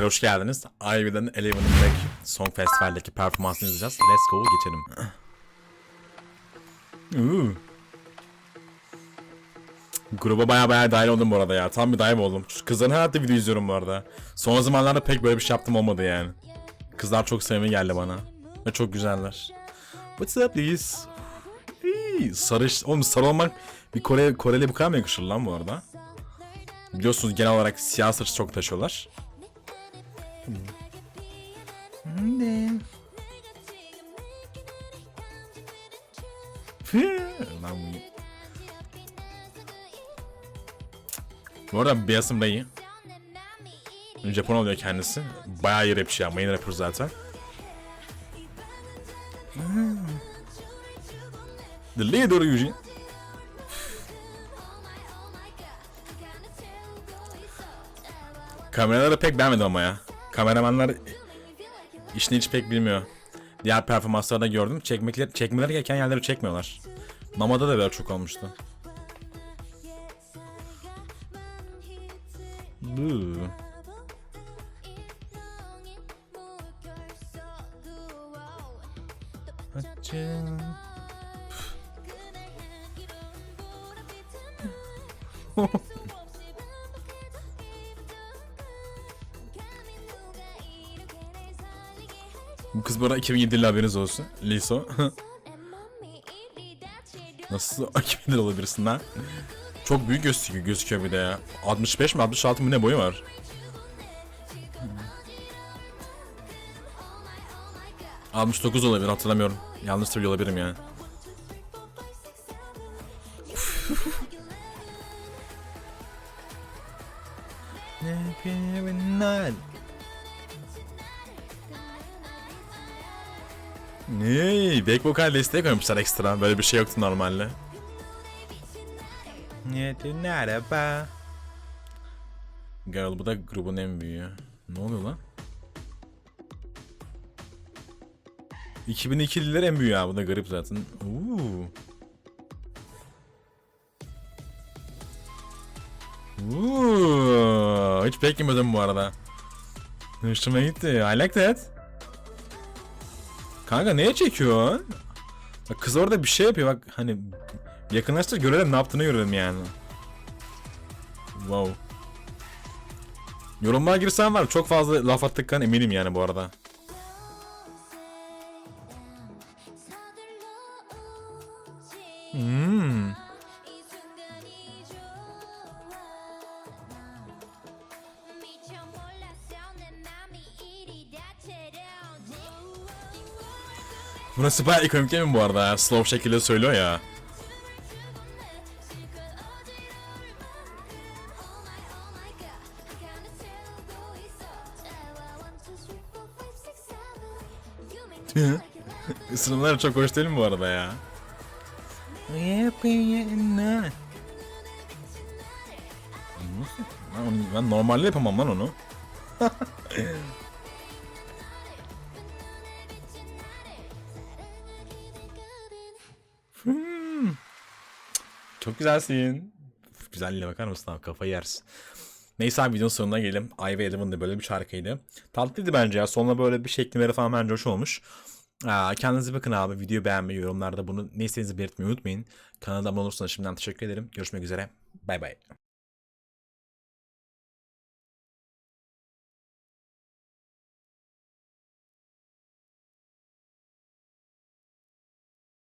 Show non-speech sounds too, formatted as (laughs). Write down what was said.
Tekrar hoş geldiniz. Ivy'den Eleven'ın Back Song Festival'deki performansını izleyeceğiz. Let's go geçelim. Uuu. Gruba baya baya dahil oldum bu arada ya. Tam bir dive oldum. Şu Kızların her hafta video izliyorum bu arada. Son zamanlarda pek böyle bir şey yaptım olmadı yani. Kızlar çok sevimli geldi bana. Ve çok güzeller. What's up please? İyi, Sarı, oğlum sarı olmak bir Kore, Koreli bu kadar mı yakışır lan bu arada? Biliyorsunuz genel olarak siyah saç çok taşıyorlar. Lan bu... Bu arada Beyazım Bey'i Japon oluyor kendisi. Bayağı iyi rapçi ya. Main rapper zaten. The leader Eugene. Kameraları pek beğenmedim ama ya. Kameramanlar işini hiç pek bilmiyor. Diğer performanslarda gördüm. Çekmekler, çekmeleri gereken yerleri çekmiyorlar. Mamada da böyle çok olmuştu. Bu. Açın. (laughs) Bu kız bu arada 2007'li haberiniz olsun. Liso. (laughs) Nasıl 2007'li olabilirsin lan? Çok büyük gözüküyor, gözüküyor bir de ya. 65 mi 66 mı ne boyu var? Hmm. 69 olabilir hatırlamıyorum. Yanlış söylüyor olabilirim yani. Ne? Back vokal desteği koymuşlar ekstra. Böyle bir şey yoktu normalde. Niyeti merhaba. Girl bu da grubun en büyüğü. Ne oluyor lan? 2002'liler en büyüğü ya bu da garip zaten. Uuu. Uuu. Hiç beklemiyordum bu arada. Hoşuma gitti. I like that. Kanka neye çekiyor? Bak kız orada bir şey yapıyor bak hani yakınlaştır görelim ne yaptığını görelim yani. Wow. Yorumlara girsen var çok fazla laf attıktan eminim yani bu arada. Hmm. Burası bayağı ikonik değil mi bu arada? Slow şekilde söylüyor ya. (laughs) Isırımlar çok hoş değil mi bu arada ya? Ben normalde yapamam lan onu. (laughs) Çok güzelsin. Güzelliğine bakar mısın abi kafayı yersin. Neyse abi videonun sonuna gelelim. Ay ve Eleven de böyle bir şarkıydı. Tatlıydı bence ya. Sonunda böyle bir şeklimleri falan bence hoş olmuş. Aa, kendinize bakın abi. Videoyu beğenmeyi, yorumlarda bunu ne istediğinizi belirtmeyi unutmayın. Kanala abone olursanız şimdiden teşekkür ederim. Görüşmek üzere. Bay bay.